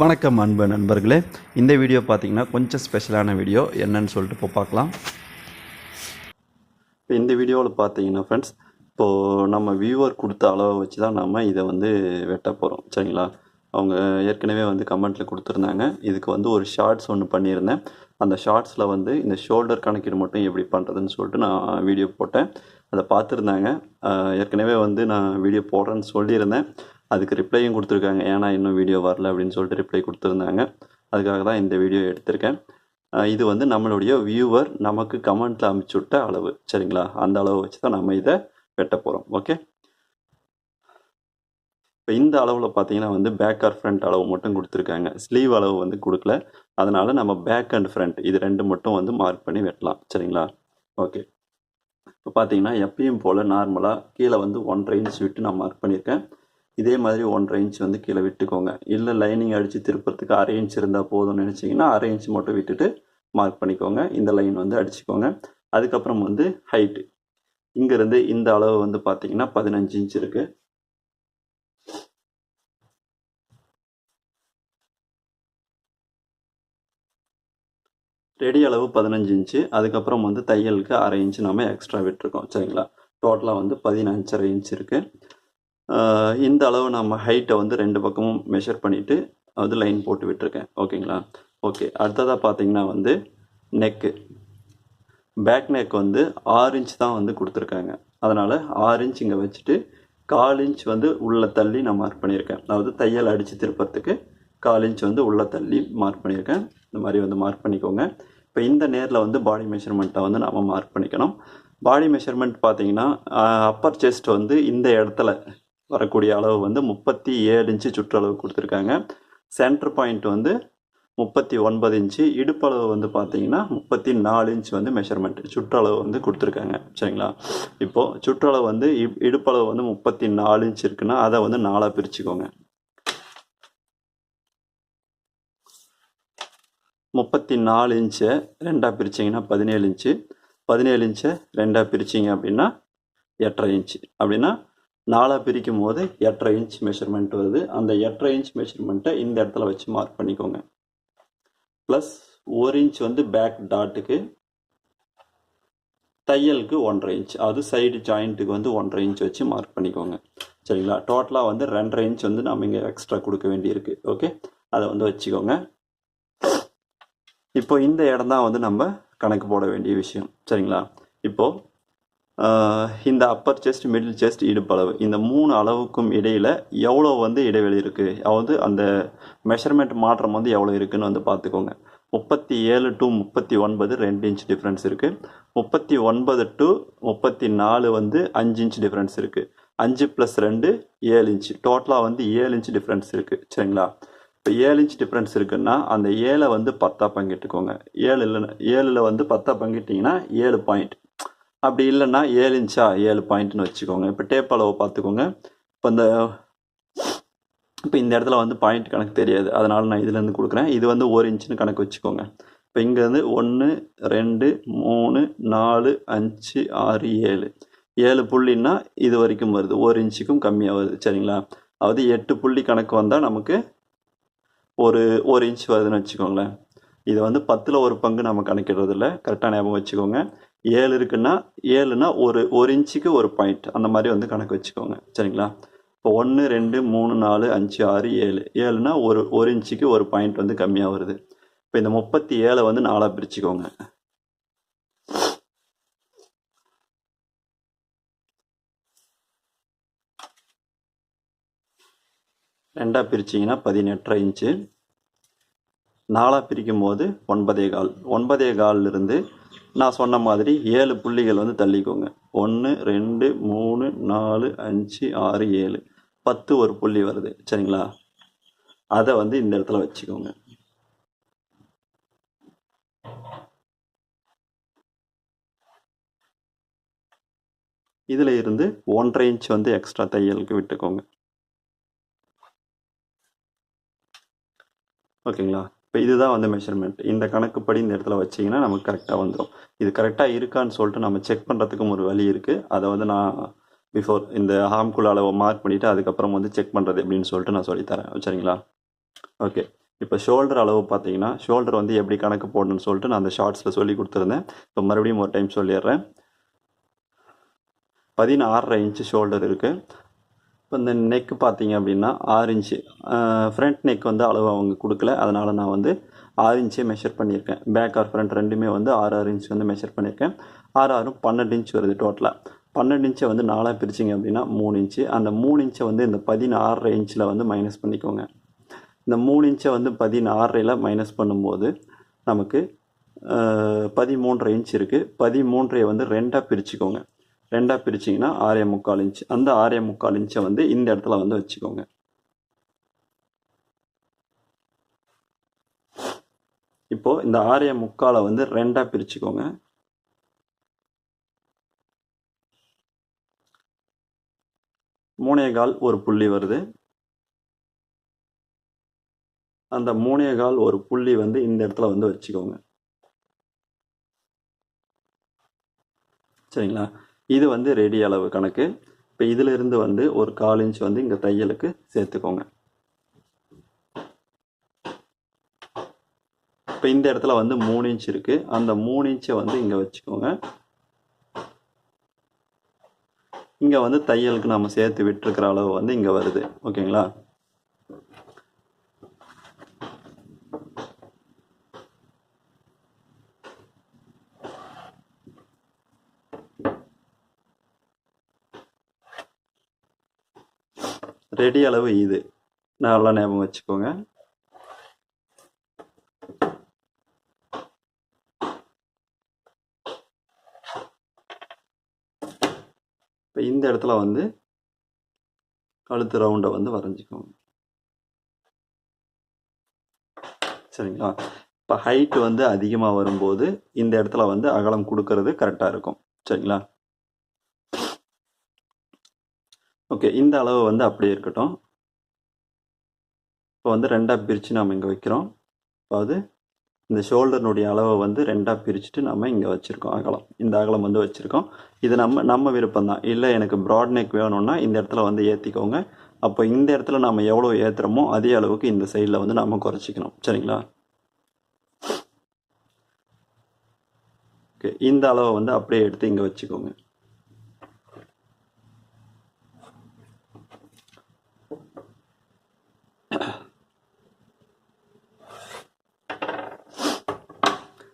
வணக்கம் அன்பு நண்பர்களே. இந்த வீடியோ பார்த்தீங்கன்னா கொஞ்சம் ஸ்பெஷலான வீடியோ. என்னன்னு சொல்லிட்டு இப்போ பார்க்கலாம் இப்போ இந்த வீடியோவில் பார்த்தீங்கன்னா ஃப்ரெண்ட்ஸ் இப்போது நம்ம வியூவர் கொடுத்த அளவை வச்சு தான் நம்ம இதை வந்து வெட்ட போகிறோம் சரிங்களா? அவங்க ஏற்கனவே வந்து கமெண்ட்டில் கொடுத்துருந்தாங்க. இதுக்கு வந்து ஒரு ஷார்ட்ஸ் ஒன்று பண்ணியிருந்தேன். அந்த ஷார்ட்ஸில் வந்து இந்த ஷோல்டர் கணக்கீடு மட்டும் எப்படி பண்ணுறதுன்னு சொல்லிட்டு நான் வீடியோ போட்டேன். அதை பார்த்துருந்தாங்க. ஏற்கனவே வந்து நான் வீடியோ போடுறேன்னு சொல்லியிருந்தேன். அதுக்கு ரிப்ளையும் கொடுத்துருக்காங்க. ஏன்னா இன்னும் வீடியோ வரல அப்படின்னு சொல்லிட்டு ரிப்ளை கொடுத்துருந்தாங்க. அதுக்காக தான் இந்த வீடியோ எடுத்திருக்கேன். இது வந்து நம்மளுடைய வியூவர் நமக்கு கமெண்ட்டில் அமுச்சு விட்ட அளவு. சரிங்களா? அந்த அளவு வச்சு தான் நம்ம இதை வெட்ட போகிறோம் ஓகே இப்போ இந்த அளவில் பார்த்தீங்கன்னா வந்து பேக் ஆர் ஃப்ரண்ட் அளவு மட்டும் கொடுத்துருக்காங்க. ஸ்லீவ் அளவு வந்து கொடுக்கல. அதனால் நம்ம பேக் அண்ட் ஃப்ரண்ட் இது ரெண்டு மட்டும் வந்து மார்க் பண்ணி வெட்டலாம். சரிங்களா? ஓகே இப்போ பார்த்தீங்கன்னா எப்பயும் போல் நார்மலாக கீழே வந்து ஒன்றரை இன்ச் விட்டு நான் மார்க் பண்ணியிருக்கேன். இதே மாதிரி ஒன்றரை இன்ச் வந்து கீழே விட்டுக்கோங்க. இல்லை லைனிங் அடித்து திருப்பறதுக்கு அரை இன்ச் இருந்தால் போதும்னு நினச்சிங்கன்னா அரை இன்ச் மட்டும் விட்டுட்டு மார்க் பண்ணிக்கோங்க. இந்த லைன் வந்து அடிச்சுக்கோங்க. அதுக்கப்புறம் வந்து ஹைட்டு இங்கேருந்து இந்த அளவு வந்து பார்த்தீங்கன்னா பதினஞ்சு இன்ச் இருக்குது ரெடி அளவு பதினஞ்சு இன்ச்சு அதுக்கப்புறம் வந்து தையலுக்கு அரை இன்ச்சு நம்ம எக்ஸ்ட்ரா விட்டுருக்கோம். சரிங்களா? டோட்டலாக வந்து பதினஞ்சரை இன்ச் இருக்குது இந்த அளவு நம்ம ஹைட்டை வந்து ரெண்டு பக்கமும் மெஷர் பண்ணிவிட்டு அது லைன் போட்டு விட்டுருக்கேன். ஓகேங்களா ஓகே அடுத்ததாக பார்த்தீங்கன்னா வந்து நெக்கு பேக் நெக் வந்து ஆறு இன்ச் தான் வந்து கொடுத்துருக்காங்க. அதனால் ஆறு இன்ச் இங்கே வச்சுட்டு கால் இன்ச் வந்து உள்ளே தள்ளி நான் மார்க் பண்ணியிருக்கேன். அதாவது தையல் அடித்து திருப்பறதுக்கு கால் இன்ச் வந்து உள்ளே தள்ளி மார்க் பண்ணியிருக்கேன். இந்த மாதிரி வந்து மார்க் பண்ணிக்கோங்க. இப்போ இந்த நேரில் வந்து பாடி மெஷர்மெண்ட்டை வந்து நம்ம மார்க் பண்ணிக்கணும். பாடி மெஷர்மெண்ட் பார்த்தீங்கன்னா அப்பர் செஸ்ட் வந்து இந்த இடத்துல வரக்கூடிய அளவு வந்து முப்பத்தி ஏழு இன்ச்சு சுற்றளவு கொடுத்துருக்காங்க. சென்டர் பாயிண்ட் வந்து முப்பத்தி ஒன்பது இன்ச்சு. இடுப்பளவு வந்து பார்த்தீங்கன்னா முப்பத்தி நாலு இன்ச் வந்து மெஷர்மெண்ட் சுற்றளவு வந்து கொடுத்துருக்காங்க. சரிங்களா? இப்போது சுற்றளவு வந்து இடுப்பளவு வந்து முப்பத்தி நாலு இன்ச் இருக்குன்னா அதை வந்து நாலாக பிரிச்சுக்கோங்க. முப்பத்தி நாலு இன்ச்சை ரெண்டாக பிரிச்சிங்கன்னா பதினேழு இன்ச்சு. பதினேழு இன்ச்சை ரெண்டாக பிரிச்சிங்க அப்படின்னா எட்டரை இன்ச்சு. அப்படின்னா நாலாக பிரிக்கும் போது எட்டரை இன்ச் மெஷர்மெண்ட் வருது. அந்த எட்டரை இன்ச் மெஷர்மெண்ட்டை இந்த இடத்துல வச்சு மார்க் பண்ணிக்கோங்க. ப்ளஸ் ஒரு இன்ச் வந்து பேக் டாட்டுக்கு தையலுக்கு ஒன்றரை இன்ச் அது சைடு ஜாயிண்ட்டுக்கு வந்து ஒன்றரை இன்ச் வச்சு மார்க் பண்ணிக்கோங்க. சரிங்களா? டோட்டலாக வந்து ரெண்டரை இன்ச் வந்து நம்ம இங்கே எக்ஸ்ட்ரா கொடுக்க வேண்டியிருக்கு. ஓகே அதை வந்து வச்சுக்கோங்க. இப்போ இந்த இடம் தான் வந்து நம்ம கணக்கு போட வேண்டிய விஷயம். சரிங்களா? இப்போது இந்த அப்பர் செஸ்ட் மிடில் செஸ்ட் இடுப்பளவு. இந்த மூணு அளவுக்கும் இடையில் எவ்வளோ வந்து இடைவெளி இருக்குது அதாவது அந்த மெஷர்மெண்ட் மாற்றம் வந்து எவ்வளோ இருக்குன்னு வந்து பார்த்துக்கோங்க. முப்பத்தி ஏழு டு முப்பத்தி ஒன்பது ரெண்டு இன்ச் டிஃப்ரென்ஸ் இருக்குது முப்பத்தி ஒன்பது டு முப்பத்தி நாலு வந்து அஞ்சு இன்ச் டிஃப்ரென்ஸ் இருக்குது அஞ்சு ப்ளஸ் ரெண்டு ஏழு இன்ச் டோட்டலாக வந்து ஏழு இன்ச் டிஃப்ரென்ஸ் இருக்குது சரிங்களா? இப்போ ஏழு இன்ச் டிஃப்ரென்ஸ் இருக்குன்னா அந்த ஏழை வந்து பத்தா பங்கிட்டுக்கோங்க. ஏழு இல்லைன்னா ஏழில் வந்து பத்தா பங்கிட்டிங்கன்னா ஏழு பாயிண்ட் அப்படி இல்லைன்னா ஏழு இன்ச்சா ஏழு பாயிண்ட்னு வச்சுக்கோங்க. இப்போ டேப் அளவை பார்த்துக்கோங்க. இப்போ இந்த இப்போ இந்த இடத்துல வந்து பாயிண்ட் கணக்கு தெரியாது. அதனால் நான் இதுலேருந்து கொடுக்குறேன். இது வந்து ஒரு இன்ச்சுன்னு கணக்கு வச்சுக்கோங்க. இப்போ இங்கேருந்து ஒன்று ரெண்டு மூணு நாலு அஞ்சு ஆறு ஏழு. ஏழு புள்ளின்னா இது வரைக்கும் வருது. ஒரு இன்ச்சுக்கும் கம்மியாக வருது. சரிங்களா? அதாவது எட்டு புள்ளி கணக்கு வந்தால் நமக்கு ஒரு ஒரு இன்ச் வருதுன்னு வச்சுக்கோங்களேன். இது வந்து பத்தில் ஒரு பங்கு நம்ம கணக்கிடுறது இல்லை கரெக்டாக ஞாபகம் வச்சுக்கோங்க. ஏழு இருக்குன்னா ஏழுனா ஒரு ஒரு இன்ச்சுக்கு ஒரு பாயிண்ட் அந்த மாதிரி வந்து கணக்கு வச்சுக்கோங்க. சரிங்களா? இப்போ ஒன்று ரெண்டு மூணு நாலு அஞ்சு ஆறு ஏழு. ஏழுனா ஒரு ஒரு இன்ச்சுக்கு ஒரு பாயிண்ட் வந்து கம்மியாக வருது. இப்போ இந்த முப்பத்தி ஏழை வந்து நாலாக பிரிச்சுக்கோங்க. ரெண்டாக பிரிச்சிங்கன்னா பதினெட்டரை இன்ச்சு. நாலாக பிரிக்கும் போது ஒன்பதே கால். ஒன்பதே காலிலிருந்து இருந்து நான் சொன்ன மாதிரி ஏழு புள்ளிகள் வந்து தள்ளிக்கோங்க. ஒன்று ரெண்டு மூணு நாலு அஞ்சு ஆறு ஏழு. பத்து ஒரு புள்ளி வருது. சரிங்களா? அதை வந்து இந்த இடத்துல வச்சுக்கோங்க. இதில் இருந்து ஒன்றரை இன்ச் வந்து எக்ஸ்ட்ரா தையலுக்கு விட்டுக்கோங்க. ஓகேங்களா? இப்போ இதுதான் வந்து மெஷர்மெண்ட் இந்த கணக்குப்படி இந்த இடத்துல வச்சிங்கன்னா நமக்கு கரெக்டாக வந்துடும் இது கரெக்டாக இருக்கான்னு சொல்லிட்டு நம்ம செக் பண்ணுறதுக்கும் ஒரு வழி இருக்குது அதை வந்து நான் பிஃபோர் இந்த ஹார்ம்குள் அளவை மார்க் பண்ணிவிட்டு அதுக்கப்புறம் வந்து செக் பண்ணுறது அப்படின்னு சொல்லிட்டு நான் சொல்லித்தரேன் சரிங்களா? ஓகே இப்போ ஷோல்டர் அளவு பார்த்தீங்கன்னா ஷோல்டர் வந்து எப்படி கணக்கு போடணும்னு சொல்லிட்டு நான் அந்த ஷார்ட்ஸில் சொல்லி கொடுத்துருந்தேன். இப்போ மறுபடியும் ஒரு டைம் சொல்லிடுறேன். பதினாறரை இன்ச்சு ஷோல்டர் இருக்குது இப்போ இந்த நெக் பார்த்தீங்க அப்படின்னா ஆறு இன்ச்சு ஃப்ரண்ட் நெக் வந்து அளவு அவங்க கொடுக்கல. அதனால் நான் வந்து ஆறு இன்ச்சே மெஷர் பண்ணியிருக்கேன். பேக் ஆர் ஃப்ரண்ட் ரெண்டுமே வந்து ஆறு ஆறு இன்ச் வந்து மெஷர் பண்ணியிருக்கேன். ஆறு ஆறும் பன்னெண்டு இன்ச் வருது டோட்டலாக பன்னெண்டு இன்ச்சை வந்து நாலாக பிரிச்சிங்க அப்படின்னா மூணு இன்ச்சு அந்த மூணு இன்ச்சை வந்து இந்த பதினாறரை இன்ச்சில் வந்து மைனஸ் பண்ணிக்கோங்க. இந்த மூணு இன்ச்சை வந்து பதினாறையில் மைனஸ் பண்ணும்போது நமக்கு பதிமூன்றரை இன்ச் இருக்குது பதிமூன்றையை வந்து ரெண்டாக பிரிச்சுக்கோங்க. ரெண்டாக பிரிச்சிங்கன்னா ஆறே முக்கால் இன்ச். அந்த ஆறே முக்கால் இன்ச்சை வந்து இந்த இடத்துல வந்து வச்சுக்கோங்க. இப்போ இந்த ஆறே முக்காலை வந்து ரெண்டாக பிரிச்சுக்கோங்க. மூணே கால் ஒரு புள்ளி வருது. அந்த மூணே கால் ஒரு புள்ளி வந்து இந்த இடத்துல வந்து வச்சுக்கோங்க. சரிங்களா? இது வந்து ரெடி அளவு கணக்கு. இப்போ இதிலிருந்து வந்து ஒரு கால் இன்ச் வந்து இங்கே தையலுக்கு சேர்த்துக்கோங்க. இப்போ இந்த இடத்துல வந்து மூணு இன்ச் இருக்குது அந்த மூணு இன்ச்சை வந்து இங்கே வச்சுக்கோங்க. இங்கே வந்து தையலுக்கு நம்ம சேர்த்து விட்டுருக்கிற அளவு வந்து இங்கே வருது. ஓகேங்களா? ரெடி அளவு இது. நல்லா ஞாபகம் வச்சுக்கோங்க. இப்போ இந்த இடத்துல வந்து கழுத்து ரவுண்டை வந்து வரைஞ்சிக்கோங்க. சரிங்களா? இப்போ ஹைட் வந்து அதிகமாக வரும்போது இந்த இடத்துல வந்து அகலம் கொடுக்கறது கரெக்டாக இருக்கும். சரிங்களா? ஓகே இந்த அளவு வந்து அப்படியே இருக்கட்டும். இப்போ வந்து ரெண்டாக பிரித்து நாம் இங்கே வைக்கிறோம். அதாவது இந்த ஷோல்டர்னுடைய அளவை வந்து ரெண்டாக பிரிச்சுட்டு நம்ம இங்கே வச்சுருக்கோம். அகலம். இந்த அகலம் வந்து வச்சுருக்கோம். இது நம்ம நம்ம விருப்பம் தான். இல்லை எனக்கு ப்ராட் நெக் வேணும்னா இந்த இடத்துல வந்து ஏற்றிக்கோங்க அப்போ இந்த இடத்துல நம்ம எவ்வளோ ஏற்றுறோமோ அதே அளவுக்கு இந்த சைடில் வந்து நம்ம குறைச்சிக்கணும். சரிங்களா? ஓகே இந்த அளவை வந்து அப்படியே எடுத்து இங்கே வச்சுக்கோங்க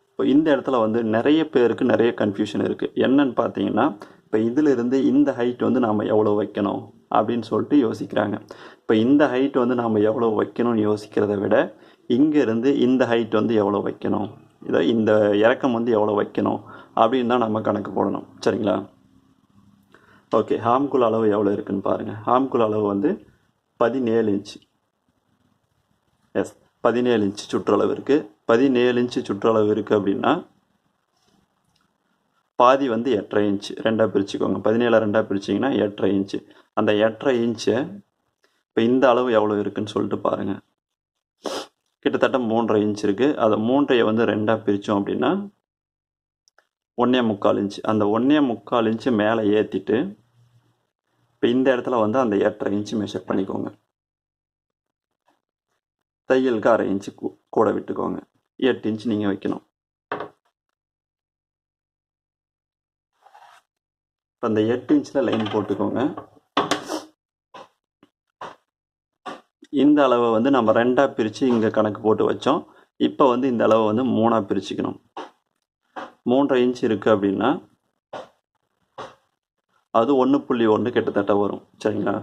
இப்போ இந்த இடத்துல வந்து நிறைய பேருக்கு நிறைய கன்ஃபியூஷன் இருக்குது என்னன்னு பார்த்தீங்கன்னா இப்போ இதிலிருந்து இந்த ஹைட் வந்து நாம் எவ்வளோ வைக்கணும் அப்படின்னு சொல்லிட்டு யோசிக்கிறாங்க. இப்போ இந்த ஹைட் வந்து நாம் எவ்வளோ வைக்கணும்னு யோசிக்கிறத விட இங்கேருந்து இந்த ஹைட் வந்து எவ்வளோ வைக்கணும்? இதை இந்த இறக்கம் வந்து எவ்வளோ வைக்கணும்? அப்படின்னு தான் நம்ம கணக்கு போடணும். சரிங்களா? ஓகே ஹாம்குல் அளவு எவ்வளோ இருக்குன்னு பாருங்கள் ஹாம்குல் அளவு வந்து பதினேழு இன்ச் எஸ் பதினேழு இன்ச் சுற்றளவு இருக்குது பதினேழு இன்ச்சு சுற்றளவு இருக்குது அப்படின்னா பாதி வந்து எட்டரை இன்ச்சு ரெண்டாக பிரிச்சுக்கோங்க. பதினேழு ரெண்டாக பிரிச்சிங்கன்னா எட்டரை இன்ச்சு அந்த எட்டரை இன்ச்சை இப்போ இந்த அளவு எவ்வளோ இருக்குன்னு சொல்லிட்டு பாருங்கள் கிட்டத்தட்ட மூன்றரை இன்ச் இருக்குது அதை மூன்றையை வந்து ரெண்டாக பிரித்தோம் அப்படின்னா ஒன்றே முக்கால் இன்ச்சு அந்த ஒன்றே முக்கால் இன்ச்சு மேலே ஏற்றிட்டு இப்போ இந்த இடத்துல வந்து அந்த எட்டரை இன்ச்சு மெஷர் பண்ணிக்கோங்க. தையலுக்கு அரை இன்ச்சு கூட விட்டுக்கோங்க. எட்டு இன்ச் நீங்கள் வைக்கணும். இப்போ அந்த எட்டு இன்ச்சில் லைன் போட்டுக்கோங்க. இந்த அளவை வந்து நம்ம ரெண்டாக பிரித்து இங்கே கணக்கு போட்டு வச்சோம். இப்போ வந்து இந்த அளவை வந்து மூணாக பிரிச்சுக்கணும். மூன்றரை இன்ச் இருக்குது அப்படின்னா அது ஒன்று புள்ளி ஒன்று கிட்டத்தட்ட வரும். சரிங்களா?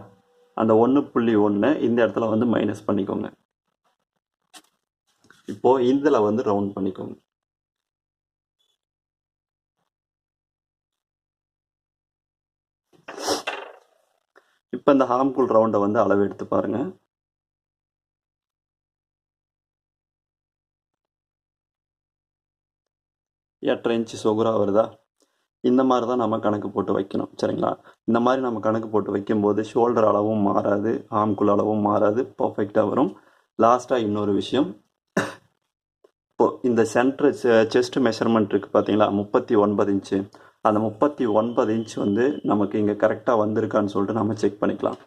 அந்த ஒன்று புள்ளி ஒன்று இந்த இடத்துல வந்து மைனஸ் பண்ணிக்கோங்க. இப்போ இதில் வந்து ரவுண்ட் பண்ணிக்கோங்க. இப்போ இந்த ஹார்ம்ஃபுல் ரவுண்டை வந்து அளவு எடுத்து பாருங்க. எட்டரை இன்ச்சு சொகுரா வருதா? இந்த மாதிரி தான் நம்ம கணக்கு போட்டு வைக்கணும் சரிங்களா? இந்த மாதிரி நம்ம கணக்கு போட்டு வைக்கும்போது ஷோல்டர் அளவும் மாறாது ஆம்குள் அளவும் மாறாது பர்ஃபெக்டாக வரும். லாஸ்ட்டாக இன்னொரு விஷயம் இப்போது இந்த சென்ட்ரு செஸ்ட் மெஷர்மெண்ட் இருக்குது பார்த்தீங்களா முப்பத்தி ஒன்பது இன்ச்சு அந்த முப்பத்தி ஒன்பது இன்ச் வந்து நமக்கு இங்கே கரெக்டாக வந்திருக்கான்னு சொல்லிட்டு நம்ம செக் பண்ணிக்கலாம்.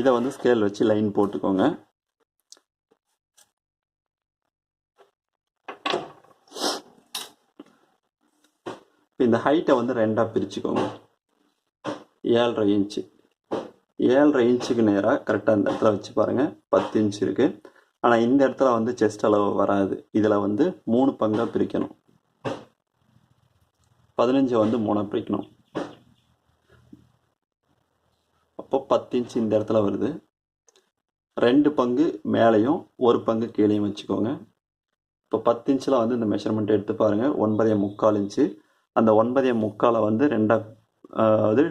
இதை வந்து ஸ்கேல் வச்சு லைன் போட்டுக்கோங்க. இந்த ஹைட்டை வந்து ரெண்டாக பிரிச்சுக்கோங்க. ஏழரை இன்ச்சு. ஏழரை இன்ச்சுக்கு நேராக கரெக்டாக இந்த இடத்துல வச்சு பாருங்கள் பத்து இன்ச் இருக்குது ஆனால் இந்த இடத்துல வந்து செஸ்ட் அளவு வராது. இதில் வந்து மூணு பங்காக பிரிக்கணும். பதினஞ்சை வந்து மூணாக பிரிக்கணும். அப்போ பத்து இன்ச் இந்த இடத்துல வருது. ரெண்டு பங்கு மேலேயும் ஒரு பங்கு கீழேயும் வச்சுக்கோங்க. இப்போ பத்து இன்ச்சில் வந்து இந்த மெஷர்மெண்ட் எடுத்து பாருங்கள் ஒன்பதே முக்கால் இன்ச்சு. அந்த ஒன்பதே முக்காலை வந்து ரெண்டாக அது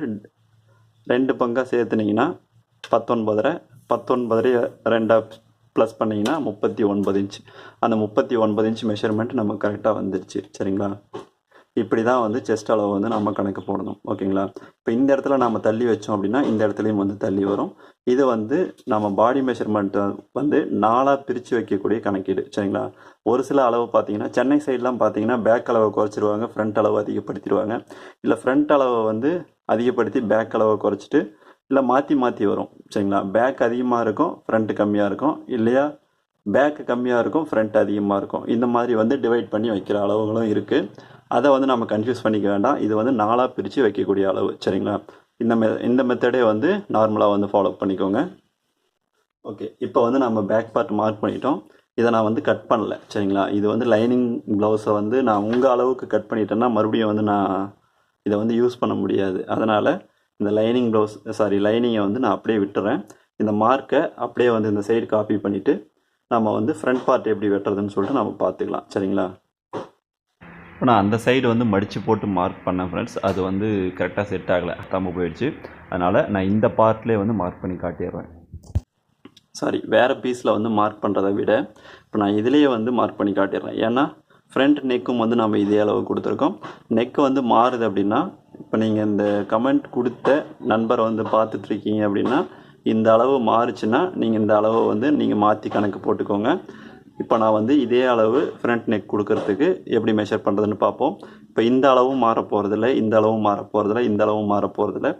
ரெண்டு பங்காக சேர்த்துனீங்கன்னா பத்தொன்பதரை பத்தொன்பதரை ரெண்டாக ப்ளஸ் பண்ணிங்கன்னா முப்பத்தி ஒன்பது இன்ச் அந்த முப்பத்தி ஒன்பது இன்ச் மெஷர்மெண்ட் நமக்கு கரெக்டாக வந்துடுச்சு சரிங்களா? இப்படி தான் வந்து செஸ்ட் அளவு வந்து நம்ம கணக்கு போடணும். ஓகேங்களா? இப்போ இந்த இடத்துல நம்ம தள்ளி வச்சோம் அப்படின்னா இந்த இடத்துலையும் வந்து தள்ளி வரும். இது வந்து நம்ம பாடி மெஷர்மெண்ட்டை வந்து நாளாக பிரித்து வைக்கக்கூடிய கணக்கீடு. சரிங்களா? ஒரு சில அளவு பார்த்தீங்கன்னா சென்னை சைட்லாம் பார்த்தீங்கன்னா பேக் அளவை குறைச்சிருவாங்க ஃப்ரண்ட் அளவு அதிகப்படுத்திடுவாங்க. இல்லை ஃப்ரண்ட் அளவை வந்து அதிகப்படுத்தி பேக் அளவை குறைச்சிட்டு இல்லை மாற்றி மாற்றி வரும். சரிங்களா? பேக் அதிகமாக இருக்கும் ஃப்ரண்ட் கம்மியாக இருக்கும். இல்லையா? பேக் கம்மியாக இருக்கும் ஃப்ரண்ட் அதிகமாக இருக்கும். இந்த மாதிரி வந்து டிவைட் பண்ணி வைக்கிற அளவுகளும் இருக்குது அதை வந்து நம்ம கன்ஃபியூஸ் பண்ணிக்க வேண்டாம். இது வந்து நாலாக பிரித்து வைக்கக்கூடிய அளவு சரிங்களா? இந்த மெ இந்த மெத்தடே வந்து நார்மலாக வந்து ஃபாலோ பண்ணிக்கோங்க. ஓகே இப்போ வந்து நம்ம பேக் பார்ட் மார்க் பண்ணிட்டோம். இதை நான் வந்து கட் பண்ணல சரிங்களா? இது வந்து லைனிங் ப்ளவுஸை வந்து நான் உங்கள் அளவுக்கு கட் பண்ணிட்டேன்னா மறுபடியும் வந்து நான் இதை வந்து யூஸ் பண்ண முடியாது. அதனால் இந்த லைனிங் ப்ளவுஸ் சாரி லைனிங்கை வந்து நான் அப்படியே விட்டுறேன். இந்த மார்க்கை அப்படியே வந்து இந்த சைடு காப்பி பண்ணிவிட்டு நம்ம வந்து ஃப்ரண்ட் பார்ட் எப்படி வெட்டுறதுன்னு சொல்லிட்டு நம்ம பார்த்துக்கலாம் சரிங்களா? இப்போ நான் அந்த சைடு வந்து மடித்து போட்டு மார்க் பண்ணேன் ஃப்ரெண்ட்ஸ் அது வந்து கரெக்டாக செட் ஆகலை. தம்ம போயிடுச்சு. அதனால் நான் இந்த பார்ட்லேயே வந்து மார்க் பண்ணி காட்டிடுறேன். சாரி வேறு பீஸில் வந்து மார்க் பண்ணுறதை விட இப்போ நான் இதுலேயே வந்து மார்க் பண்ணி காட்டிடுறேன். ஏன்னா ஃப்ரண்ட் நெக்கும் வந்து நம்ம இதே அளவு கொடுத்துருக்கோம். நெக்கு வந்து மாறுது அப்படின்னா இப்போ நீங்கள் இந்த கமெண்ட் கொடுத்த நண்பரை வந்து பார்த்துட்ருக்கீங்க அப்படின்னா இந்த அளவு மாறுச்சுன்னா நீங்கள் இந்த அளவை வந்து நீங்கள் மாற்றி கணக்கு போட்டுக்கோங்க. இப்போ நான் வந்து இதே அளவு ஃப்ரண்ட் நெக் கொடுக்கறதுக்கு எப்படி மெஷர் பண்ணுறதுன்னு பார்ப்போம். இப்போ இந்த அளவும் மாற போகிறதில்ல இந்த அளவும் மாற போகிறதில்ல இந்த அளவும் மாற போகிறதில்ல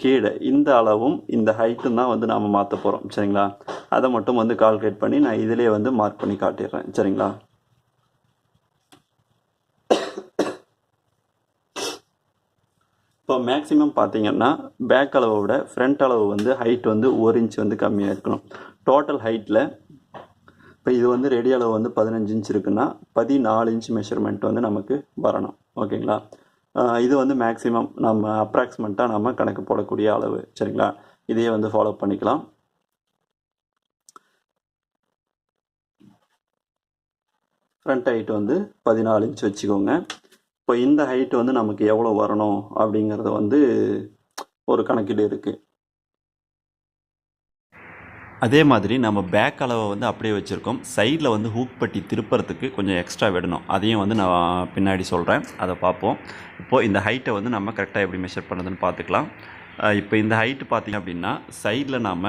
கீழே இந்த அளவும் இந்த ஹைட்டும் தான் வந்து நாம் மாற்ற போகிறோம் சரிங்களா? அதை மட்டும் வந்து கால்குலேட் பண்ணி நான் இதிலே வந்து மார்க் பண்ணி காட்டிடுறேன். சரிங்களா? இப்போ மேக்ஸிமம் பார்த்தீங்கன்னா பேக் அளவை விட ஃப்ரண்ட் அளவு வந்து ஹைட் வந்து ஒரு இன்ச் வந்து கம்மியாக இருக்கணும். டோட்டல் ஹைட்டில் இப்போ இது வந்து ரெடி அளவு வந்து பதினஞ்சு இன்ச் இருக்குன்னா பதினாலு இன்ச் மெஷர்மெண்ட் வந்து நமக்கு வரணும். ஓகேங்களா? இது வந்து மேக்ஸிமம் நம்ம அப்ராக்சிமேட்டாக நம்ம கணக்கு போடக்கூடிய அளவு. சரிங்களா? இதையே வந்து ஃபாலோ பண்ணிக்கலாம். ஃப்ரண்ட் ஹைட் வந்து பதினாலு இன்ச் வச்சுக்கோங்க. இப்போ இந்த ஹைட் வந்து நமக்கு எவ்வளோ வரணும் அப்படிங்கிறத வந்து ஒரு கணக்கீடு இருக்குது அதே மாதிரி நம்ம பேக் அளவை வந்து அப்படியே வச்சுருக்கோம். சைடில் வந்து ஹூக் பட்டி திருப்புறத்துக்கு கொஞ்சம் எக்ஸ்ட்ரா விடணும். அதையும் வந்து நான் பின்னாடி சொல்கிறேன் அதை பார்ப்போம். இப்போது இந்த ஹைட்டை வந்து நம்ம கரெக்டாக எப்படி மெஷர் பண்ணுறதுன்னு பார்த்துக்கலாம். இப்போ இந்த ஹைட்டு பார்த்திங்க அப்படின்னா சைடில் நாம்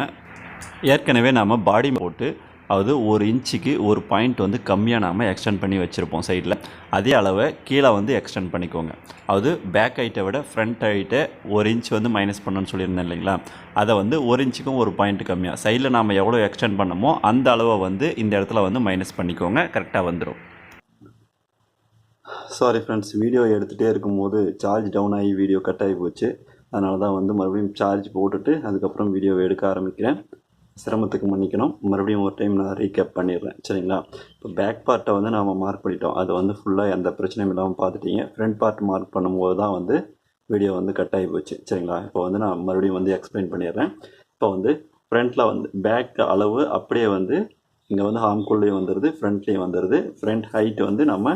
ஏற்கனவே நாம் பாடி போட்டு அதாவது ஒரு இன்ச்சுக்கு ஒரு பாயிண்ட் வந்து கம்மியாக நாம் எக்ஸ்டெண்ட் பண்ணி வச்சுருப்போம் சைடில் அதே அளவை கீழே வந்து எக்ஸ்டெண்ட் பண்ணிக்கோங்க. அதாவது பேக் ஹைட்டை விட ஃப்ரண்ட் ஹைட்டை ஒரு இன்ச் வந்து மைனஸ் பண்ணணும்னு சொல்லியிருந்தேன் இல்லைங்களா? அதை வந்து ஒரு இன்ச்சுக்கும் ஒரு பாயிண்ட் கம்மியாக சைடில் நாம் எவ்வளோ எக்ஸ்டெண்ட் பண்ணமோ அந்த அளவை வந்து இந்த இடத்துல வந்து மைனஸ் பண்ணிக்கோங்க. கரெக்டாக வந்துடும் சாரி ஃப்ரெண்ட்ஸ் வீடியோ எடுத்துகிட்டே இருக்கும்போது சார்ஜ் டவுன் ஆகி வீடியோ கட் ஆகி போச்சு. அதனால தான் வந்து மறுபடியும் சார்ஜ் போட்டுட்டு அதுக்கப்புறம் வீடியோ எடுக்க ஆரம்பிக்கிறேன். சிரமத்துக்கு மன்னிக்கணும். மறுபடியும் ஒரு டைம் நான் ரீகேப் பண்ணிடுறேன். சரிங்களா? இப்போ பேக் பார்ட்டை வந்து நாம் மார்க் பண்ணிட்டோம். அதை வந்து ஃபுல்லாக எந்த பிரச்சனையும் இல்லாமல் பார்த்துட்டீங்க. ஃப்ரண்ட் பார்ட் மார்க் பண்ணும்போது தான் வந்து வீடியோ வந்து கட் ஆகி போச்சு. சரிங்களா? இப்போ வந்து நான் மறுபடியும் வந்து எக்ஸ்பிளைன் பண்ணிடுறேன். இப்போ வந்து ஃப்ரண்ட்டில் வந்து பேக் அளவு அப்படியே வந்து இங்கே வந்து ஹார்ம்குள்ளேயும் வந்துடுது ஃப்ரண்ட்லேயும் வந்துடுது ஃப்ரண்ட் ஹைட் வந்து நம்ம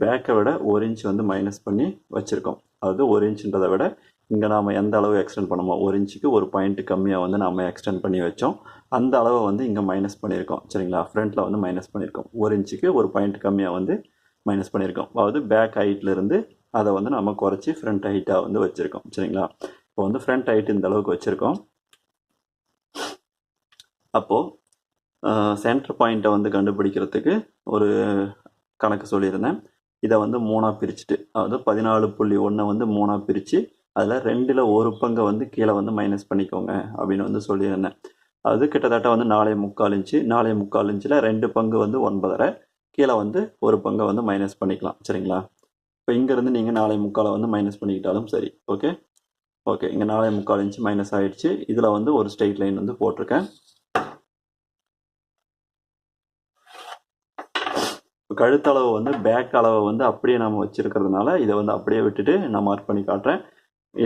பேக்கை விட ஒரு இன்ச் வந்து மைனஸ் பண்ணி வச்சுருக்கோம். அதாவது ஒரு இன்ச்சுன்றதை விட இங்கே நாம் எந்த அளவு எக்ஸ்டெண்ட் பண்ணோமோ ஒரு இன்ச்சுக்கு ஒரு பாயிண்ட் கம்மியாக வந்து நம்ம எக்ஸ்டெண்ட் பண்ணி வச்சோம். அந்த அளவை வந்து இங்கே மைனஸ் பண்ணியிருக்கோம். சரிங்களா? ஃப்ரண்ட்டில் வந்து மைனஸ் பண்ணியிருக்கோம். ஒரு இன்ச்சுக்கு ஒரு பாயிண்ட் கம்மியாக வந்து மைனஸ் பண்ணியிருக்கோம். அதாவது பேக் ஹைட்லேருந்து அதை வந்து நம்ம குறைச்சி ஃப்ரண்ட் ஹைட்டாக வந்து வச்சுருக்கோம். சரிங்களா? இப்போ வந்து ஃப்ரண்ட் ஹைட் இந்த அளவுக்கு வச்சுருக்கோம். அப்போது சென்டர் பாயிண்ட்டை வந்து கண்டுபிடிக்கிறதுக்கு ஒரு கணக்கு சொல்லியிருந்தேன். இதை வந்து மூணாக பிரிச்சுட்டு அதாவது பதினாலு புள்ளி ஒன்றை வந்து மூணாக பிரித்து அதில் ரெண்டில் ஒரு பங்கை வந்து கீழே வந்து மைனஸ் பண்ணிக்கோங்க அப்படின்னு வந்து சொல்லியிருந்தேன். அது கிட்டத்தட்ட வந்து நாலே முக்கால் இன்ச்சு நாலே முக்கால் இன்ச்சில் ரெண்டு பங்கு வந்து ஒன்பதரை கீழே வந்து ஒரு பங்கை வந்து மைனஸ் பண்ணிக்கலாம் சரிங்களா? இப்போ இங்கேருந்து நீங்கள் நாலே முக்காலை வந்து மைனஸ் பண்ணிக்கிட்டாலும் சரி ஓகே ஓகே இங்கே நாலே முக்கால் இன்ச்சு மைனஸ் ஆகிடுச்சு இதில் வந்து ஒரு ஸ்ட்ரெயிட் லைன் வந்து போட்டிருக்கேன். கழுத்தளவு வந்து பேக் அளவை வந்து அப்படியே நம்ம வச்சுருக்கிறதுனால இதை வந்து அப்படியே விட்டுட்டு நான் மார்க் பண்ணி காட்டுறேன்.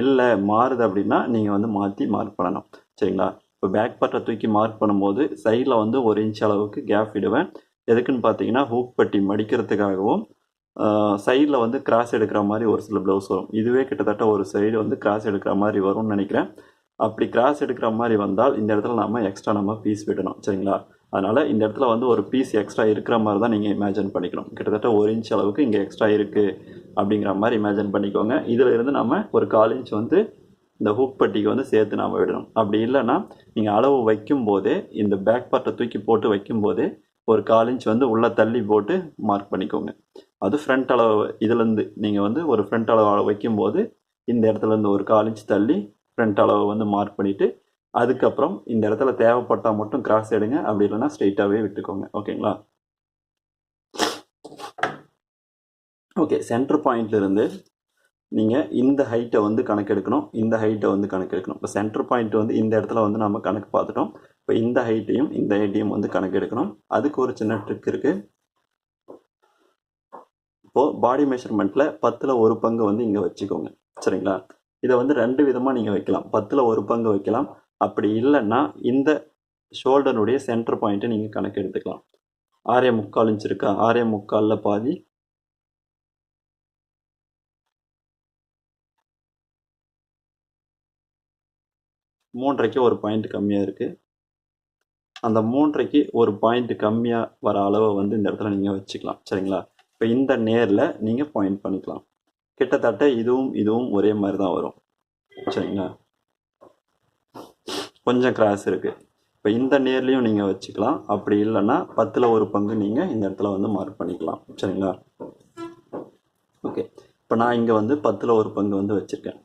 இல்லை மாறுது அப்படின்னா நீங்கள் வந்து மாற்றி மார்க் பண்ணணும். சரிங்களா? இப்போ பேக் பார்ட்டை தூக்கி மார்க் பண்ணும்போது சைடில் வந்து ஒரு இன்ச் அளவுக்கு கேப் விடுவேன் எதுக்குன்னு பார்த்தீங்கன்னா ஹூக் பட்டி மடிக்கிறதுக்காகவும் சைடில் வந்து கிராஸ் எடுக்கிற மாதிரி ஒரு சில ப்ளவுஸ் வரும். இதுவே கிட்டத்தட்ட ஒரு சைடு வந்து கிராஸ் எடுக்கிற மாதிரி வரும்னு நினைக்கிறேன். அப்படி கிராஸ் எடுக்கிற மாதிரி வந்தால் இந்த இடத்துல நம்ம எக்ஸ்ட்ரா நம்ம பீஸ் விடணும். சரிங்களா? அதனால் இந்த இடத்துல வந்து ஒரு பீஸ் எக்ஸ்ட்ரா இருக்கிற மாதிரி தான் நீங்கள் இமேஜின் பண்ணிக்கணும். கிட்டத்தட்ட ஒரு இன்ச் அளவுக்கு இங்கே எக்ஸ்ட்ரா இருக்குது அப்படிங்கிற மாதிரி இமேஜின் பண்ணிக்கோங்க. இதில் இருந்து நம்ம ஒரு கால் இன்ச் வந்து இந்த ஹூக் பட்டிக்கு வந்து சேர்த்து நாம் விடணும். அப்படி இல்லைன்னா நீங்கள் அளவு வைக்கும் போதே இந்த பேக் பார்ட்டை தூக்கி போட்டு வைக்கும் போதே ஒரு கால் இன்ச் வந்து உள்ளே தள்ளி போட்டு மார்க் பண்ணிக்கோங்க. அது ஃப்ரண்ட் அளவு இதுலேருந்து நீங்கள் வந்து ஒரு ஃப்ரண்ட் அளவு வைக்கும்போது இந்த இடத்துல இருந்து ஒரு கால் இன்ச் தள்ளி ஃப்ரண்ட் அளவை வந்து மார்க் பண்ணிவிட்டு அதுக்கப்புறம் இந்த இடத்துல தேவைப்பட்டால் மட்டும் கிராஸ் எடுங்க. அப்படி இல்லைன்னா ஸ்ட்ரெயிட்டாகவே விட்டுக்கோங்க. ஓகேங்களா ஓகே சென்டர் பாயிண்ட்லேருந்து நீங்கள் இந்த ஹைட்டை வந்து கணக்கெடுக்கணும் இந்த ஹைட்டை வந்து கணக்கெடுக்கணும். இப்போ சென்டர் பாயிண்ட் வந்து இந்த இடத்துல வந்து நம்ம கணக்கு பார்த்துட்டோம். இப்போ இந்த ஹைட்டையும் இந்த ஹைட்டையும் வந்து கணக்கெடுக்கணும். அதுக்கு ஒரு சின்ன ட்ரிக் இருக்குது இப்போது பாடி மெஷர்மெண்ட்டில் பத்தில் ஒரு பங்கு வந்து இங்கே வச்சுக்கோங்க. சரிங்களா? இதை வந்து ரெண்டு விதமாக நீங்கள் வைக்கலாம். பத்தில் ஒரு பங்கு வைக்கலாம். அப்படி இல்லைன்னா இந்த ஷோல்டருடைய சென்டர் பாயிண்ட்டை நீங்கள் கணக்கு எடுத்துக்கலாம். ஆறே முக்கால் இன்ச் இருக்கா. ஆறே முக்காலில் பாதி மூன்றரைக்கு ஒரு பாயிண்ட் கம்மியாக இருக்குது அந்த மூன்றைக்கு ஒரு பாயிண்ட் கம்மியாக வர அளவை வந்து இந்த இடத்துல நீங்கள் வச்சுக்கலாம். சரிங்களா? இப்போ இந்த நேரில் நீங்கள் பாயிண்ட் பண்ணிக்கலாம். கிட்டத்தட்ட இதுவும் இதுவும் ஒரே மாதிரி தான் வரும். சரிங்களா? கொஞ்சம் கிராஸ் இருக்குது இப்போ இந்த நேர்லேயும் நீங்கள் வச்சுக்கலாம். அப்படி இல்லைன்னா பத்தில் ஒரு பங்கு நீங்கள் இந்த இடத்துல வந்து மார்க் பண்ணிக்கலாம். சரிங்களா? ஓகே இப்போ நான் இங்கே வந்து பத்தில் ஒரு பங்கு வந்து வச்சுருக்கேன்.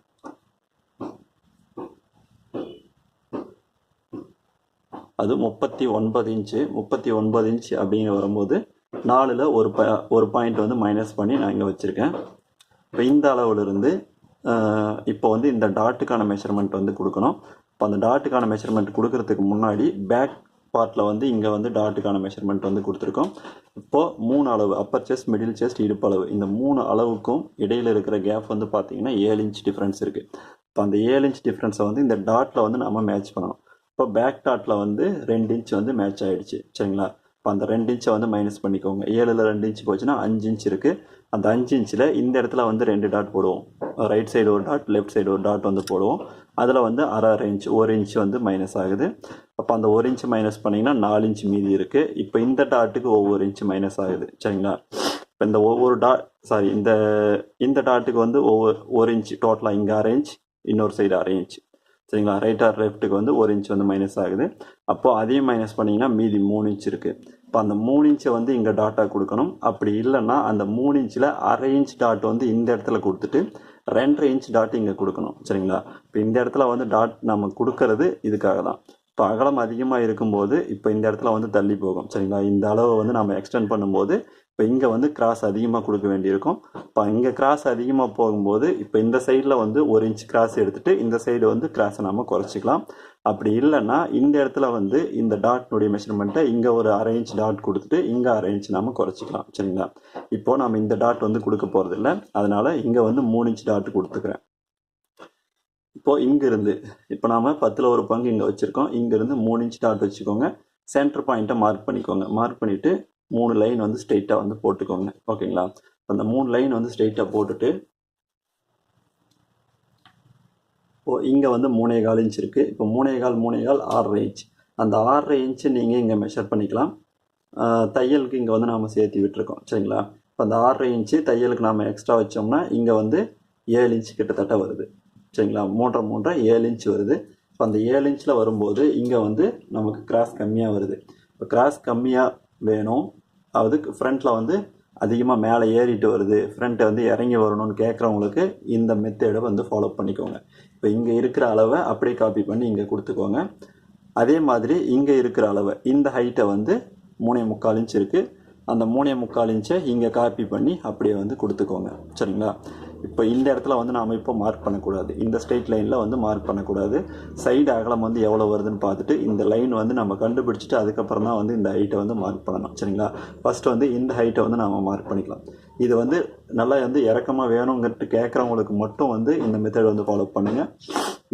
அது முப்பத்தி ஒன்பது இன்ச்சு முப்பத்தி ஒன்பது இன்ச் அப்படின்னு வரும்போது நாலில் ஒரு ப ஒரு பாயிண்ட் வந்து மைனஸ் பண்ணி நான் இங்கே வச்சுருக்கேன். இப்போ இந்த அளவுலேருந்து இப்போ வந்து இந்த டாட்டுக்கான மெஷர்மெண்ட் வந்து கொடுக்கணும். இப்போ அந்த டாட்டுக்கான மெஷர்மெண்ட் கொடுக்கறதுக்கு முன்னாடி பேக் பார்ட்டில் வந்து இங்கே வந்து டாட்டுக்கான மெஷர்மெண்ட் வந்து கொடுத்துருக்கோம். இப்போது மூணு அளவு அப்பர் செஸ்ட் மிடில் செஸ்ட் இடுப்பு அளவு. இந்த மூணு அளவுக்கும் இடையில் இருக்கிற கேப் வந்து பார்த்தீங்கன்னா ஏழு இன்ச் டிஃப்ரென்ஸ் இருக்குது இப்போ அந்த ஏழு இன்ச் டிஃப்ரென்ஸை வந்து இந்த டாட்டில் வந்து நம்ம மேட்ச் பண்ணணும். இப்போ பேக் டாட்டில் வந்து ரெண்டு இன்ச் வந்து மேட்ச் ஆகிடுச்சு சரிங்களா? இப்போ அந்த ரெண்டு இன்ச்சை வந்து மைனஸ் பண்ணிக்கோங்க. ஏழில் ரெண்டு இன்ச் போச்சுன்னா அஞ்சு இன்ச் இருக்குது அந்த அஞ்சு இன்ச்சில் இந்த இடத்துல வந்து ரெண்டு டாட் போடுவோம். ரைட் சைடு ஒரு டாட் லெஃப்ட் சைடு ஒரு டாட் வந்து போடுவோம். அதில் வந்து அரை அரை இன்ச் ஒரு இன்ச் வந்து மைனஸ் ஆகுது. அப்போ அந்த ஒரு இன்ச் மைனஸ் பண்ணிங்கன்னா நாலு இன்ச் மீதி இருக்குது இப்போ இந்த டாட்டுக்கு ஒவ்வொரு இன்ச் மைனஸ் ஆகுது சரிங்களா? இப்போ இந்த ஒவ்வொரு டாட் சாரி இந்த இந்த டாட்டுக்கு வந்து ஒவ்வொரு ஒரு இன்ச் டோட்டலாக இங்கே அரை இன்ச் இன்னொரு சைடு அரை இன்ச் சரிங்களா? ரைட் ஆர் லெஃப்ட்டுக்கு வந்து ஒரு இன்ச் வந்து மைனஸ் ஆகுது. அப்போது அதையும் மைனஸ் பண்ணிங்கன்னா மீதி மூணு இன்ச் இருக்குது இப்போ அந்த மூணு இன்ச்சை வந்து இங்கே டாட்டாக கொடுக்கணும். அப்படி இல்லைன்னா அந்த மூணு இன்ச்சில் அரை இன்ச் டாட் வந்து இந்த இடத்துல கொடுத்துட்டு ரெண்டரை இன்ச் டாட் இங்கே கொடுக்கணும். சரிங்களா? இப்போ இந்த இடத்துல வந்து டாட் நம்ம கொடுக்கறது இதுக்காக தான். இப்போ அகலம் அதிகமாக இருக்கும்போது இப்போ இந்த இடத்துல வந்து தள்ளி போகும். சரிங்களா? இந்த அளவை வந்து நம்ம எக்ஸ்டெண்ட் பண்ணும்போது இப்போ இங்கே வந்து கிராஸ் அதிகமாக கொடுக்க வேண்டியிருக்கும். இப்போ இங்கே கிராஸ் அதிகமாக போகும்போது இப்போ இந்த சைடில் வந்து ஒரு இன்ச் கிராஸ் எடுத்துகிட்டு இந்த சைடு வந்து கிராஸை நம்ம குறைச்சிக்கலாம். அப்படி இல்லைன்னா இந்த இடத்துல வந்து இந்த டாட்னுடைய மெஷர்மெண்ட்டை இங்கே ஒரு அரை இன்ச் டாட் கொடுத்துட்டு இங்கே அரை இன்ச் நாம் குறைச்சிக்கலாம். சரிங்களா? இப்போது நம்ம இந்த டாட் வந்து கொடுக்க போகிறதில்ல அதனால் இங்கே வந்து மூணு இன்ச் டாட் கொடுத்துக்கிறேன். இப்போது இங்கேருந்து இப்போ நாம் பத்தில் ஒரு பங்கு இங்கே வச்சுருக்கோம். இங்கேருந்து மூணு இன்ச் டாட் வச்சுக்கோங்க. சென்டர் பாயிண்ட்டை மார்க் பண்ணிக்கோங்க. மார்க் பண்ணிவிட்டு மூணு லைன் வந்து ஸ்ட்ரெயிட்டாக வந்து போட்டுக்கோங்க. ஓகேங்களா அந்த மூணு லைன் வந்து ஸ்ட்ரெயிட்டாக போட்டுட்டு இப்போ இங்கே வந்து மூணே கால் இன்ச் இருக்குது இப்போ மூணே கால் மூணே கால் ஆறரை இன்ச் அந்த ஆறரை இன்ச்சு நீங்கள் இங்கே மெஷர் பண்ணிக்கலாம். தையலுக்கு இங்கே வந்து நாம் சேர்த்து விட்டுருக்கோம். சரிங்களா? இப்போ அந்த ஆறரை இன்ச்சு தையலுக்கு நாம் எக்ஸ்ட்ரா வச்சோம்னா இங்கே வந்து ஏழு இன்ச் கிட்டத்தட்ட வருது. சரிங்களா? மூன்றரை மூன்றரை ஏழு இன்ச் வருது. இப்போ அந்த ஏழு இன்ச்சில் வரும்போது இங்கே வந்து நமக்கு கிராஸ் கம்மியாக வருது. இப்போ கிராஸ் கம்மியாக வேணும். அதுக்கு ஃப்ரண்ட்டில் வந்து அதிகமாக மேலே ஏறிட்டு வருது. ஃப்ரண்ட்டை வந்து இறங்கி வரணும்னு கேட்குறவங்களுக்கு இந்த மெத்தேடை வந்து ஃபாலோ பண்ணிக்கோங்க. இப்போ இங்கே இருக்கிற அளவை அப்படியே காப்பி பண்ணி இங்கே கொடுத்துக்கோங்க. அதே மாதிரி இங்கே இருக்கிற அளவை இந்த ஹைட்டை வந்து மூணே முக்கால் இன்ச் இருக்குது அந்த மூணே முக்கால் இன்ச்சை இங்கே காப்பி பண்ணி அப்படியே வந்து கொடுத்துக்கோங்க. சரிங்களா? இப்போ இந்த இடத்துல வந்து நாம் இப்போ மார்க் பண்ணக்கூடாது. இந்த ஸ்ட்ரெயிட் லைனில் வந்து மார்க் பண்ணக்கூடாது. சைடு அகலம் வந்து எவ்வளோ வருதுன்னு பார்த்துட்டு இந்த லைன் வந்து நம்ம கண்டுபிடிச்சிட்டு அதுக்கப்புறம் தான் வந்து இந்த ஹைட்டை வந்து மார்க் பண்ணணும். சரிங்களா? ஃபஸ்ட்டு வந்து இந்த ஹைட்டை வந்து நம்ம மார்க் பண்ணிக்கலாம். இது வந்து நல்லா வந்து இறக்கமாக வேணுங்கிறது கேட்குறவங்களுக்கு மட்டும் வந்து இந்த மெத்தட் வந்து ஃபாலோ பண்ணுங்கள்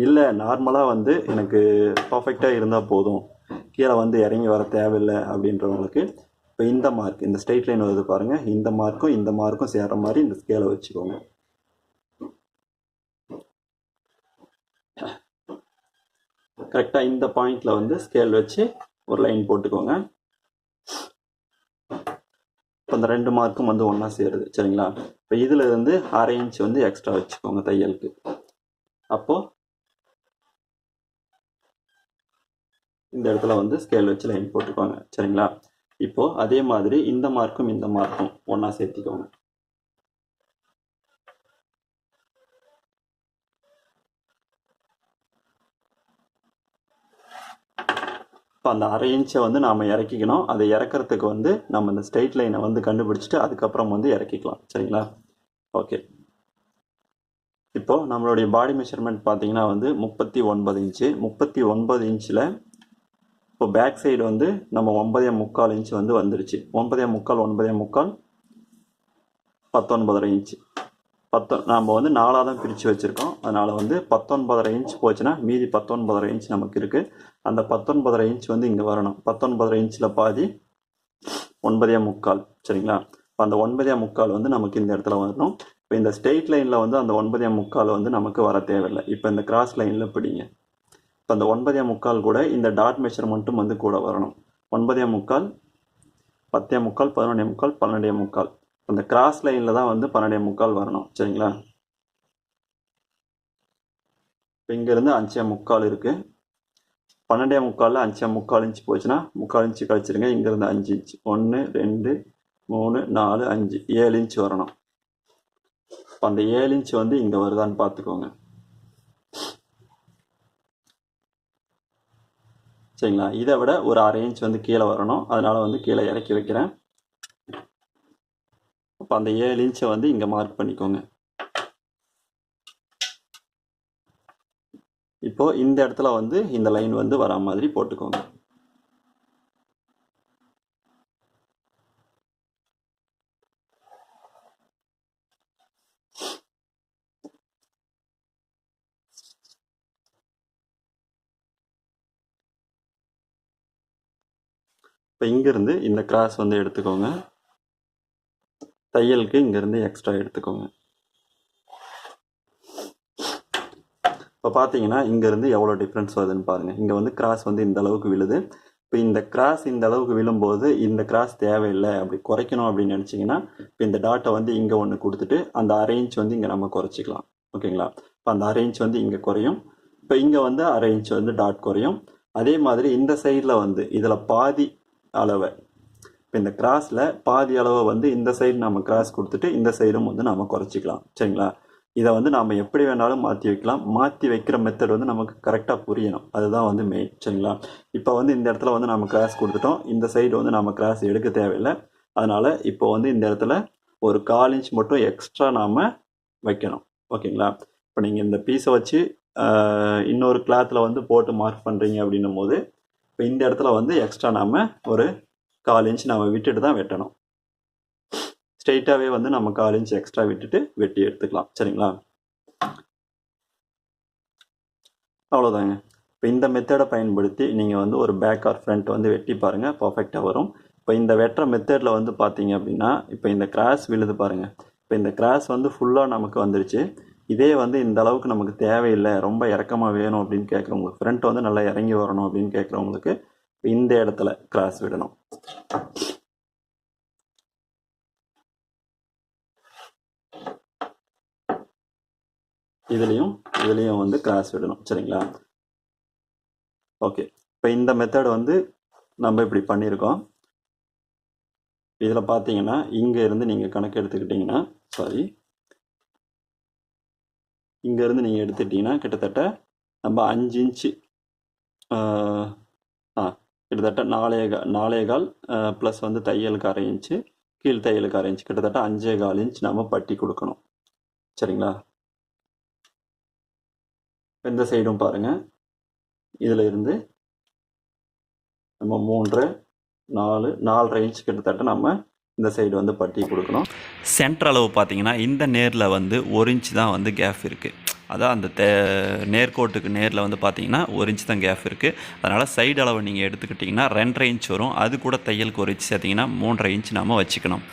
இல்லை நார்மலாக வந்து எனக்கு பர்ஃபெக்டாக இருந்தால் போதும். கீழே வந்து இறங்கி வர தேவையில்லை அப்படின்றவங்களுக்கு இப்போ இந்த மார்க் இந்த ஸ்ட்ரெயிட் லைன் வருது பாருங்கள் இந்த மார்க்கும் இந்த மார்க்கும் சேர்கிற மாதிரி இந்த ஸ்கேலை வச்சுக்கோங்க. கரெக்டாக இந்த பாயிண்டில் வந்து ஸ்கேல் வச்சு ஒரு லைன் போட்டுக்கோங்க. இப்போ அந்த ரெண்டு மார்க்கும் வந்து ஒன்றா சேருது சரிங்களா? இப்போ இதில் வந்து அரை இன்ச் வந்து எக்ஸ்ட்ரா வச்சுக்கோங்க தையலுக்கு. அப்போது இந்த இடத்துல வந்து ஸ்கேல் வச்சு லைன் போட்டுக்கோங்க சரிங்களா? இப்போது அதே மாதிரி இந்த மார்க்கும் இந்த மார்க்கும் ஒன்றா சேர்த்திக்கோங்க. இப்போ அந்த அரை இன்ச்சை வந்து நாம் இறக்கிக்கணும். அதை இறக்கிறதுக்கு வந்து நம்ம இந்த ஸ்ட்ரெயிட் லைனை வந்து கண்டுபிடிச்சிட்டு அதுக்கப்புறம் வந்து இறக்கிக்கலாம். சரிங்களா? ஓகே. இப்போது நம்மளுடைய பாடி மெஷர்மெண்ட் பார்த்தீங்கன்னா வந்து முப்பத்தி ஒன்பது இன்ச்சு. முப்பத்தி ஒன்பது இன்ச்சில் இப்போ பேக் சைடு வந்து நம்ம ஒன்பதே முக்கால் இன்ச் வந்து வந்துருச்சு. ஒன்பதே முக்கால் ஒன்பதே முக்கால் பத்தொன்பதரை இன்ச்சு. பத்தொ நாம் வந்து நாலாக தான் பிரித்து வச்சுருக்கோம். அதனால் வந்து பத்தொன்பதரை இன்ச் போச்சுன்னா மீதி பத்தொன்பதரை இன்ச் நமக்கு இருக்குது அந்த பத்தொன்பதரை இன்ச் வந்து இங்கே வரணும். பத்தொன்பதரை இன்ச்சில் பாதி ஒன்பதே முக்கால் சரிங்களா? இப்போ அந்த ஒன்பதே முக்கால் வந்து நமக்கு இந்த இடத்துல வரணும். இப்போ இந்த ஸ்ட்ரெயிட் லைனில் வந்து அந்த ஒன்பதே முக்கால் வந்து நமக்கு வர தேவையில்லை. இப்போ இந்த கிராஸ் லைனில் பிடிங்க. இப்போ அந்த ஒன்பதே முக்கால் கூட இந்த டாட் மெஷர்மெண்ட்டும் வந்து கூட வரணும். ஒன்பதே முக்கால் பத்தே முக்கால் பதினொன்றே முக்கால் பன்னெண்டே முக்கால். அந்த கிராஸ் லைனில் தான் வந்து பன்னெண்டே முக்கால் வரணும் சரிங்களா? இப்போ இங்கேருந்து அஞ்சே முக்கால் இருக்குது பன்னெண்டே முக்காலில் அஞ்சே முக்கால் இன்ச்சு போச்சுன்னா முக்கால் இன்ச்சு கழிச்சிருங்க. இங்கேருந்து அஞ்சு இன்ச் ஒன்று ரெண்டு மூணு நாலு அஞ்சு. ஏழு இன்ச் வரணும். இப்போ அந்த ஏழு இன்ச் வந்து இங்கே வருதான்னு பார்த்துக்கோங்க சரிங்களா? இதை விட ஒரு அரை இன்ச் வந்து கீழே வரணும். அதனால் வந்து கீழே இறக்கி வைக்கிறேன். அப்போ அந்த ஏழு இன்ச்சை வந்து இங்கே மார்க் பண்ணிக்கோங்க. இப்போ இந்த இடத்துல வந்து இந்த லைன் வந்து வரா மாதிரி போட்டுக்கோங்க. இப்போ இங்கேருந்து இந்த கிராஸ் வந்து எடுத்துக்கோங்க. தையலுக்கு இங்கேருந்து எக்ஸ்ட்ரா எடுத்துக்கோங்க. இப்போ பார்த்தீங்கன்னா இங்கேருந்து எவ்வளோ டிஃப்ரென்ஸ் வருதுன்னு பாருங்கள் இங்கே வந்து கிராஸ் வந்து இந்த அளவுக்கு விழுது. இப்போ இந்த கிராஸ் இந்த அளவுக்கு விழும்போது இந்த கிராஸ் தேவையில்லை அப்படி குறைக்கணும் அப்படின்னு நினச்சிங்கன்னா இப்போ இந்த டாட்டை வந்து இங்கே ஒன்று கொடுத்துட்டு அந்த அரேஞ்ச் வந்து இங்கே நம்ம குறைச்சிக்கலாம். ஓகேங்களா? இப்போ அந்த அரேஞ்ச் வந்து இங்கே குறையும். இப்போ இங்கே வந்து அரேஞ்ச் வந்து டாட் குறையும். அதே மாதிரி இந்த சைடில் வந்து இதில் பாதி அளவை. இப்போ இந்த கிராஸில் பாதி அளவை வந்து இந்த சைடு நம்ம கிராஸ் கொடுத்துட்டு இந்த சைடும் வந்து நம்ம குறைச்சிக்கலாம். சரிங்களா? இதை வந்து நாம் எப்படி வேணாலும் மாற்றி வைக்கலாம். மாற்றி வைக்கிற மெத்தட் வந்து நமக்கு கரெக்டாக புரியணும். அதுதான் வந்து மெயின் சரிங்களா? இப்போ வந்து இந்த இடத்துல வந்து நம்ம கிராஸ் கொடுத்துட்டோம். இந்த சைடு வந்து நம்ம கிராஸ் எடுக்க தேவையில்லை. அதனால் இப்போ வந்து இந்த இடத்துல ஒரு கால் இன்ச் மட்டும் எக்ஸ்ட்ரா நாம் வைக்கணும். ஓகேங்களா? இப்போ நீங்கள் இந்த பீஸை வச்சு இன்னொரு கிளாத்தில் வந்து போட்டு மார்க் பண்ணுறீங்க அப்படின்னும் போது இப்போ இந்த இடத்துல வந்து எக்ஸ்ட்ரா நாம் ஒரு கால் இன்ச் நம்ம விட்டுட்டு தான் வெட்டணும். ஸ்ட்ரெயிட்டாகவே வந்து நம்ம கால் இன்ச் எக்ஸ்ட்ரா விட்டுட்டு வெட்டி எடுத்துக்கலாம். சரிங்களா? அவ்வளோதாங்க இப்போ இந்த மெத்தடை பயன்படுத்தி நீங்கள் வந்து ஒரு பேக் ஆர் ஃப்ரண்ட் வந்து வெட்டி பாருங்கள் பர்ஃபெக்டாக வரும். இப்போ இந்த வெட்டுற மெத்தடில் வந்து பார்த்தீங்க அப்படின்னா இப்போ இந்த கிராஸ் விழுது பாருங்கள் இப்போ இந்த கிராஸ் வந்து ஃபுல்லாக நமக்கு வந்துருச்சு. இதே வந்து இந்த அளவுக்கு நமக்கு தேவையில்லை. ரொம்ப இறக்கமாக வேணும் அப்படின்னு கேட்குறவங்களுக்கு ஃப்ரண்ட் வந்து நல்லா இறங்கி வரணும் அப்படின்னு கேட்குறவங்களுக்கு இந்த இடத்துல கிராஸ் விடணும். இதுலேயும் இதுலேயும் வந்து கிளாஸ் விடணும். சரிங்களா? ஓகே இப்போ இந்த மெத்தட் வந்து நம்ம இப்படி பண்ணியிருக்கோம். இதில் பார்த்தீங்கன்னா இங்கே இருந்து நீங்கள் கணக்கு எடுத்துக்கிட்டிங்கன்னா சாரி இங்கேருந்து நீங்கள் எடுத்துக்கிட்டிங்கன்னா கிட்டத்தட்ட நம்ம அஞ்சு இன்ச்சு ஆ கிட்டத்தட்ட நாலே கா நாலே கால் ப்ளஸ் வந்து தையலுக்கு அரை இன்ச்சு கீழ் தையலுக்கு அரை இன்ச்சு கிட்டத்தட்ட அஞ்சே கால் இன்ச் நம்ம பட்டி கொடுக்கணும். சரிங்களா? இந்த சைடும் பாருங்கள் இதில் இருந்து நம்ம மூன்று நாலு நாலரை இன்ச் கிட்டத்தட்ட நம்ம இந்த சைடு வந்து பட்டி கொடுக்கணும். சென்டர் அளவு பார்த்தீங்கன்னா இந்த நேரில் வந்து ஒரு இன்ச் தான் வந்து கேப் இருக்குது அதான் அந்த தே நேர்கோட்டுக்கு நேரில் வந்து பார்த்தீங்கன்னா ஒரு இன்ச் தான் கேப் இருக்குது அதனால் சைடு அளவு நீங்கள் எடுத்துக்கிட்டிங்கன்னா ரெண்டரை இன்ச் வரும். அது கூட தையலுக்கு ஒரு இன்ச் சேர்த்திங்கன்னா மூன்றரை இன்ச் நம்ம வச்சுக்கணும்.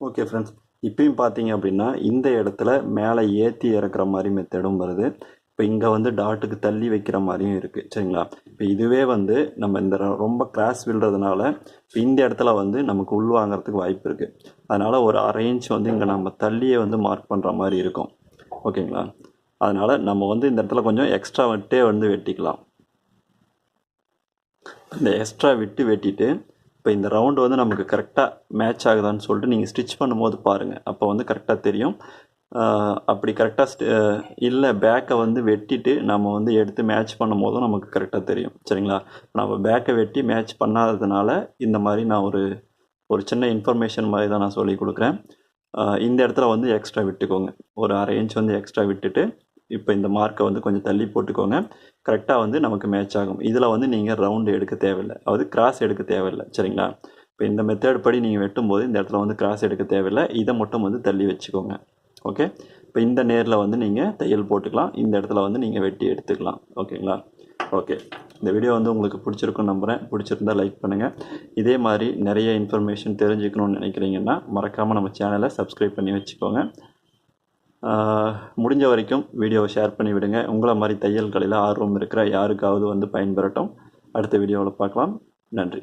ஓகே ஃப்ரெண்ட்ஸ் இப்பயும் பார்த்தீங்க அப்படின்னா இந்த இடத்துல மேலே ஏற்றி இறக்குற மாதிரி மெத்தடும் வருது. இப்போ இங்கே வந்து டாட்டுக்கு தள்ளி வைக்கிற மாதிரியும் இருக்குது சரிங்களா? இப்போ இதுவே வந்து நம்ம இந்த ரொம்ப கிராஸ் விழுறதுனால இப்போ இந்த இடத்துல வந்து நமக்கு உள் வாங்குறதுக்கு வாய்ப்பு இருக்குது அதனால் ஒரு அரேஞ்ச் வந்து இங்கே நம்ம தள்ளியே வந்து மார்க் பண்ணுற மாதிரி இருக்கும். ஓகேங்களா? அதனால் நம்ம வந்து இந்த இடத்துல கொஞ்சம் எக்ஸ்ட்ரா விட்டே வந்து வெட்டிக்கலாம். இந்த எக்ஸ்ட்ரா விட்டு வெட்டிட்டு இப்போ இந்த ரவுண்டு வந்து நமக்கு கரெக்டாக மேட்ச் ஆகுதான்னு சொல்லிட்டு நீங்கள் ஸ்டிச் பண்ணும்போது பாருங்கள் அப்போ வந்து கரெக்டாக தெரியும். அப்படி கரெக்டாக இல்லை பேக்கை வந்து வெட்டிட்டு நம்ம வந்து எடுத்து மேட்ச் பண்ணும் போதும் நமக்கு கரெக்டாக தெரியும். சரிங்களா? நம்ம பேக்கை வெட்டி மேட்ச் பண்ணாததுனால இந்த மாதிரி நான் ஒரு ஒரு சின்ன இன்ஃபர்மேஷன் மாதிரி தான் நான் சொல்லி கொடுக்குறேன். இந்த இடத்துல வந்து எக்ஸ்ட்ரா விட்டுக்கோங்க. ஒரு அரை இன்ச் வந்து எக்ஸ்ட்ரா விட்டுட்டு இப்போ இந்த மார்க்கை வந்து கொஞ்சம் தள்ளி போட்டுக்கோங்க. கரெக்டாக வந்து நமக்கு மேட்ச் ஆகும். இதில் வந்து நீங்கள் ரவுண்டு எடுக்க தேவையில்லை. அதாவது கிராஸ் எடுக்க தேவையில்லை. சரிங்களா? இப்போ இந்த மெத்தட் படி நீங்கள் வெட்டும்போது இந்த இடத்துல வந்து கிராஸ் எடுக்க தேவையில்லை. இதை மட்டும் வந்து தள்ளி வச்சுக்கோங்க. ஓகே இப்போ இந்த நேரில் வந்து நீங்கள் தையல் போட்டுக்கலாம். இந்த இடத்துல வந்து நீங்கள் வெட்டி எடுத்துக்கலாம். ஓகேங்களா ஓகே இந்த வீடியோ வந்து உங்களுக்கு பிடிச்சிருக்குன்னு நம்புகிறேன் பிடிச்சிருந்தா லைக் பண்ணுங்கள் இதே மாதிரி நிறைய இன்ஃபர்மேஷன் தெரிஞ்சுக்கணும்னு நினைக்கிறீங்கன்னா மறக்காமல் நம்ம சேனலை சப்ஸ்கிரைப் பண்ணி வச்சுக்கோங்க. முடிஞ்ச வரைக்கும் வீடியோவை ஷேர் பண்ணி விடுங்க. உங்களை மாதிரி தையல்களில் ஆர்வம் இருக்கிற யாருக்காவது வந்து பயன்பெறட்டும். அடுத்த வீடியோவில் பார்க்கலாம். நன்றி.